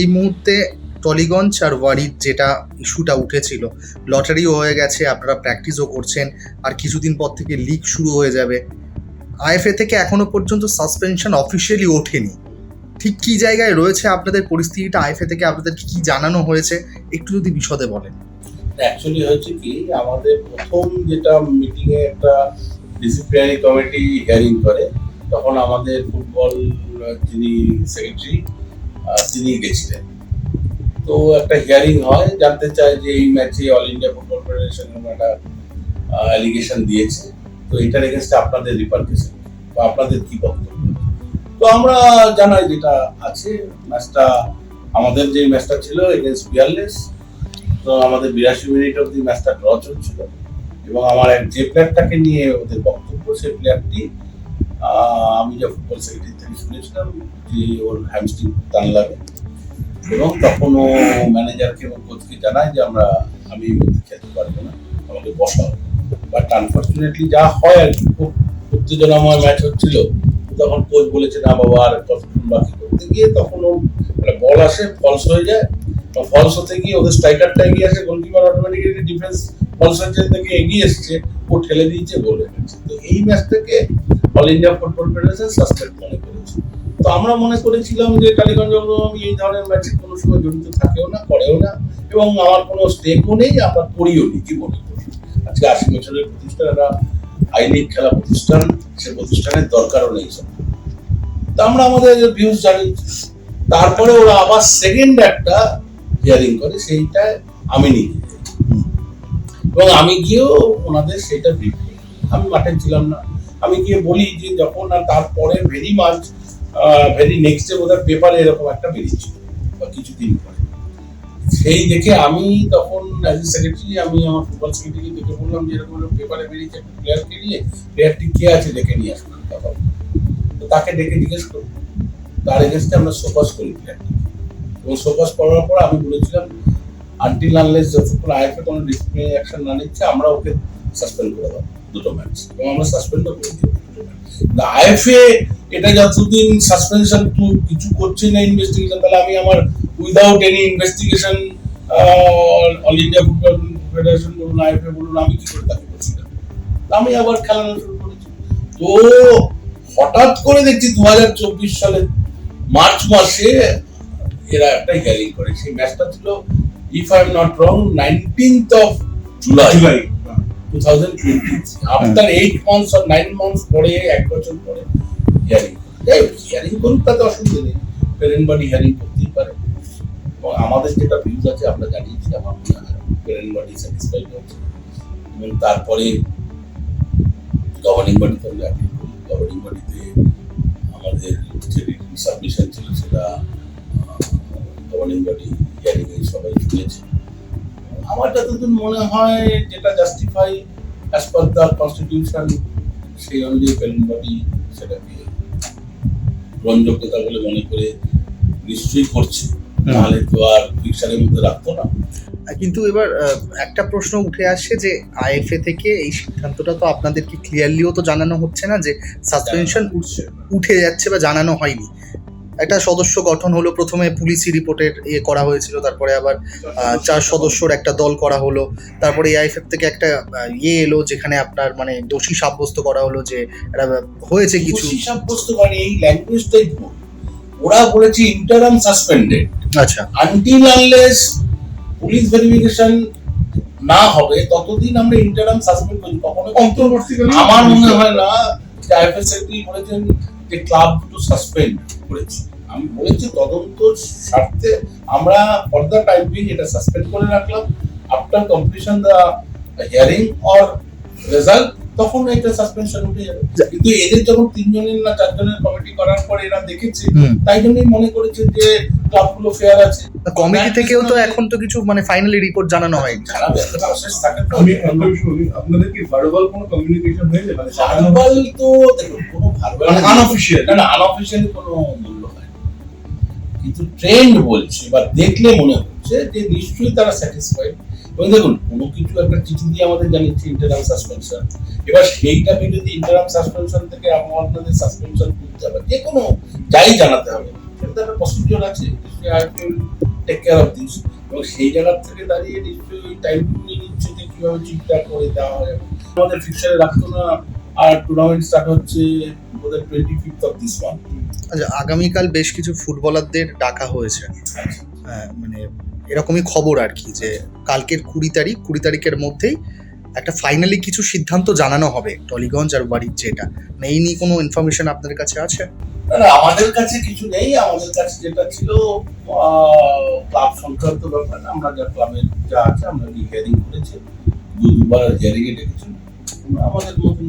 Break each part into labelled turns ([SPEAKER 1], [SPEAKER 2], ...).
[SPEAKER 1] এই মুহূর্তে টলিগঞ্জ আর ওয়ারির যেটা ইস্যুটা উঠেছিল, লটারিও হয়ে গেছে, আপনারা প্র্যাকটিসও করছেন, আর কিছুদিন পর থেকে লিগ শুরু হয়ে যাবে। আইএফএ থেকে এখনও পর্যন্ত সাসপেনশন অফিসিয়ালি ওঠেনি। ঠিক কী জায়গায় রয়েছে আপনাদের পরিস্থিতিটা, আইএফএ থেকে আপনাদেরকে কি জানানো হয়েছে, একটু যদি বিশদে বলেন।
[SPEAKER 2] অ্যাকচুয়ালি হয়েছে কি, আমাদের প্রথম যেটা মিটিংয়ে একটা ডিসিপ্লিনারি কমিটি হিয়ারিং করে, তখন আমাদের ফুটবল যিনি সেক্রেটারি তিনি গেছিলেন। তো একটা হিয়ারিং হয়, জানতে চায় যে এই ম্যাচে অল ইন্ডিয়া ফুটবল ফেডারেশন একটা অ্যালিগেশন দিয়েছে। তো এটার এগেনস্টে আপনাদের রিপার্কেশন বা আপনাদের কি বক্তব্য? তো আমরা জানাই যেটা আছে। ম্যাচটা আমাদের যে ম্যাচটা ছিল এগেনস্ট বিয়ারলেস তো আমাদের বিরাশি মিনিট অব্দি ম্যাচটা ড্র চলছিল। এবং আমার এক যে প্লেয়ারটাকে নিয়ে ওদের বক্তব্য, সেই প্লেয়ারটি আমি যে ফুটবল সেক্রেটারি থেকে শুনেছিলাম যে ওর হ্যামস্ট্রিং টান লাগে। এবং তখন ও ম্যানেজারকে এবং কোচকে জানায় যে আমরা, আমি খেলতে পারব না, আমাকে বসাও। বাট আনফর্চুনেটলি যা হয় আর কি, খুব উত্তেজনাময় ম্যাচ হচ্ছিল। তখন কোচ বলেছে, না বাবা, আর কতক্ষণ বাকি করতে? গিয়ে তখন ও বল আসে ফলস হয়ে যায়। ফলস হতে গিয়ে ওদের স্ট্রাইকারটা এগিয়ে আসে গোলকিপার অটোমেটিক্যালি ডিফেন্স ফলস হচ্ছে থেকে এগিয়ে এসছে, ও ঠেলে দিয়েছে গোল তো এই ম্যাচ থেকে All India Football Federation suspend মনে করেছে। তো আমরা মনে করেছিলাম যে টালিগঞ্জ আমি এই ধরনের ম্যাচে কোনো সময় জড়িত থাকেও না, করেও না, এবং আমার কোনো স্টেকও নেই, আমরা করিও নি জীবনে। আজকে আশি বছরের প্রতিষ্ঠান, একটা আই লিগ খেলা প্রতিষ্ঠান, সে প্রতিষ্ঠানের দরকারও নেই সব। তো আমরা আমাদের ভিউজ জানি তারপরে ওরা আবার সেকেন্ড একটা হিয়ারিং করে, সেইটা আমি নিয়ে। এবং আমি গিয়েও ওনাদের সেটা আমি মাঠে ছিলাম না। আমি গিয়ে বলি যে যখন আর তারপরে ভেরি মাছ ভেরি নেক্সট ডে বোধহয় পেপারে এরকম একটা বেরিয়েছিল, বা কিছুদিন পরে। সেই দেখে আমি তখন অ্যাজ সেক্রেটারি আমি আমার ফুটবল সেক্রেটারি দেখে বললাম যে এরকম পেপারে বেরিয়েছে, একটা প্লেয়ারকে নিয়ে প্লেয়ারটি কে আছে দেখে নিয়ে আসুন তখন তো তাকে ডেকে জিজ্ঞেস করি তার এগেনস্টে আমরা সোকাস করি প্লেয়ারটি এবং সোকাস করার পর আমি বলেছিলাম, আনটিল আনলেস যতক্ষণ আইএফএ কোনো ডিসিপ্লিনারি অ্যাকশন না নিচ্ছে, আমরা ওকে সাসপেন্ড করে দেবো। দুটো ম্যাচ এবং আমরা সাসপেন্ডও করে দিই আইএফএ এটা যতদিন সাসপেনশন কিছু করছে না ইনভেস্টিগেশন তাহলে আমি আমার without any investigation All India Football Federation বলুন আইএফএ বলুন, আমি কি করে তাকে না। আমি আবার খেলানো শুরু করেছি। তো হঠাৎ করে দেখছি দু হাজার চব্বিশ সালে মার্চ মাসে এরা একটা হিয়ারিং করে। সেই ম্যাচটা ছিল if I am not wrong nineteenth of July after eight months R nine months পরে, এক বছর পরে হিয়ারিং হিয়ারিং করুক, তাতে অসুবিধা নেই। পেরেন্ট বডি হিয়ারিং করতেই পারে। এবং আমাদের যেটা ভিউজ আছে, আমরা জানিয়েছি, আমার পেরেন্ট বডি স্যাটিসফাইড হচ্ছে এবং তারপরে গভর্নিং বডিতে আমরা অ্যাপিল করি গভর্নিং বডিতে আমাদের যে সাবমিশন ছিল, সেটা গভর্নিং বডি হিয়ারিং সবাই শুনেছে। আমার যতদূর মনে হয় যেটা justify as per the constitution সেই অনুযায়ী পেলেন বডি সেটাকে গ্রহণযোগ্যতা বলে মনে করে নিশ্চয়ই করছে। নাহলে তো আর ফিক্সারের মধ্যে রাখতো না।
[SPEAKER 1] কিন্তু এবার একটা প্রশ্ন উঠে আসে যে আইএফএ থেকে এই সিদ্ধান্তটা তো আপনাদেরকে ক্লিয়ারলিও তো জানানো হচ্ছে না যে সাসপেনশন
[SPEAKER 3] উঠছে
[SPEAKER 1] উঠে যাচ্ছে বা জানানো হয়নি। একটা সদস্য গঠন হলো প্রথমে পুলিশি রিপোর্টের ইয়ে করা হয়েছিল তারপরে আবার চার সদস্যর একটা দল করা হলো তারপরে এআইএফএফ থেকে একটা ইয়ে এলো যেখানে আপনার মানে দোষী সাব্যস্ত করা হলো যে এটা হয়েছে কিছু।
[SPEAKER 2] দোষী সাব্যস্ত করে এই ল্যাঙ্গুয়েজটাই ওরা বলেছে ইন্টারাম সাসপেন্ডেড
[SPEAKER 1] আচ্ছা।
[SPEAKER 2] আনটিল আনলেস পুলিশ ভেরিফিকেশন না হবে ততদিন আমরা ইন্টারাম সাসপেন্ড করি কখনো
[SPEAKER 3] অন্তর্বর্তীকালীন
[SPEAKER 2] আমার মনে হয় না যে আইএফএস সেক্রেটারি বলেছেন যে ক্লাব দুটো সাসপেন্ড করেছে। আমি বলেছি তদন্ত স্বার্থে আমরা ফর দ্য টাইম বিং এটা সাসপেন্ড করে রাখলাম। After completion the hearing or result তখন এটা সাসপেনশন উঠে যাবে। কিন্তু এদের যখন তিনজনের না চারজনের কমিটি করার পর এরা দেখেছে তাই জন্যই মনে করেছে যে ক্লাবগুলো ফেয়ার আছে।
[SPEAKER 1] কমিটি থেকেও তো এখন তো কিছু মানে ফাইনালি রিপোর্ট জানানো
[SPEAKER 2] তো।
[SPEAKER 3] আমি একটা আপনাদের কি ভার্বাল কোনো কমিউনিকেশন হয়েছে? মানে
[SPEAKER 2] ভার্বাল তো দেখুন কোনো ভার্বাল
[SPEAKER 3] মানে
[SPEAKER 2] না না আনঅফিসিয়ালি কোনো মূল্য হয় কিন্তু ট্রেন্ড বলছে বা দেখলে মনে হচ্ছে যে নিশ্চয়ই তারা স্যাটিসফাইড এবং দেখুন কোনো কিছু একটা চিঠি দিয়ে আমাদের জানিয়েছে ইন্টারাম সাসপেনশন এবার সেইটাকে যদি ইন্টারাম সাসপেনশন থেকে আপনাদের সাসপেনশন করতে হবে। যে কোনো যাই জানাতে হবে। প্রসিডিওর নিশ্চয়ই I will take care of this এবং সেই জায়গা থেকে দাঁড়িয়ে নিশ্চয়ই টাইম নিয়ে নিচ্ছে যে কীভাবে ঠিকঠাক করে দেওয়া হয়। আমাদের ফিক্সারে রাখতো না আর টুর্নামেন্ট স্টার্ট হচ্ছে বোধহয় twenty fifth of this month
[SPEAKER 1] আচ্ছা আগামীকাল বেশ কিছু ফুটবলারদের ডাকা হয়েছে। হ্যাঁ, মানে এরকমই খবর আর কি যে কালকের কুড়ি তারিখ কুড়ি তারিখের মধ্যেই একটা ফাইনালি কিছু সিদ্ধান্ত জানানো হবে, টলিগঞ্জ আর বাড়ির যেটা। এই নিয়ে কোনো ইনফরমেশন আপনাদের কাছে আছে?
[SPEAKER 2] না না, আমাদের কাছে কিছু নেই। আমাদের কাছে যেটা ছিল ক্লাব সংক্রান্ত ব্যাপার আমরা যা ক্লাবের যা আছে, আমরা হিয়ারিং করেছি। দু, দুবার হিয়ারিংয়ে ডেকেছি আমাদের মতন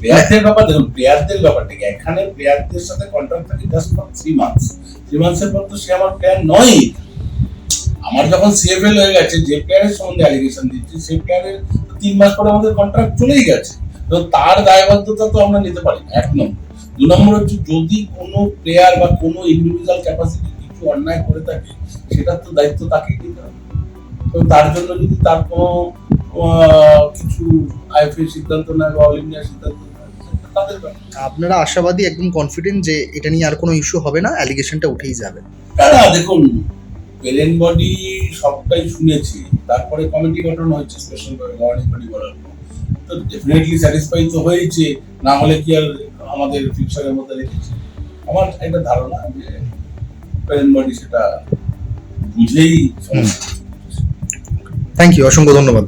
[SPEAKER 2] প্লেয়ারদের ব্যাপার, দেখুন, প্লেয়ারদের ব্যাপারটা কি এখানে প্লেয়ারদের সাথে কন্ট্রাক্ট থাকে just for three months three মান্থসের পর তো সে আমার প্লেয়ার নয় আমার যখন সিএফএল হয়ে গেছে, যে প্লেয়ারের সম্বন্ধে অ্যালিগেশন দিচ্ছি, সেই প্লেয়ারের তিন মাস পরে আমাদের কন্ট্রাক্ট চলেই গেছে। তো তার দায়বদ্ধতা তো আমরা নিতে পারি এক নম্বর। দু নম্বর হচ্ছে যদি কোনো প্লেয়ার বা কোনো ইন্ডিভিজুয়াল ক্যাপাসিটি কিছু অন্যায় করে থাকে সেটার তো দায়িত্ব তাকেই নিতে হবে। তো তার জন্য যদি তার কোনো কিছু আইএফএ সিদ্ধান্ত নেয় বা অল ইন্ডিয়া সিদ্ধান্ত
[SPEAKER 1] আপনারা আশাবাদী একদম কনফিডেন্ট যে এটা নিয়ে আর কোনো ইস্যু হবে না অ্যালিগেশনটা উঠেই যাবে।
[SPEAKER 2] দেখুন পেরেন্ট বডি সবটাই শুনেছি। তারপরে কমিটি গঠন হয়েছে স্পেশাল গভর্নিং বডি বলার। তো ডেফিনেটলি স্যাটিসফাই তো হয়েছে না হলে কি আর আমাদের ফিউচারের মধ্যে রেখেছে? আমার একটা ধারণা যে পেলেন বডি সেটা বুঝেই
[SPEAKER 1] থ্যাংক ইউ অসংখ্য ধন্যবাদ।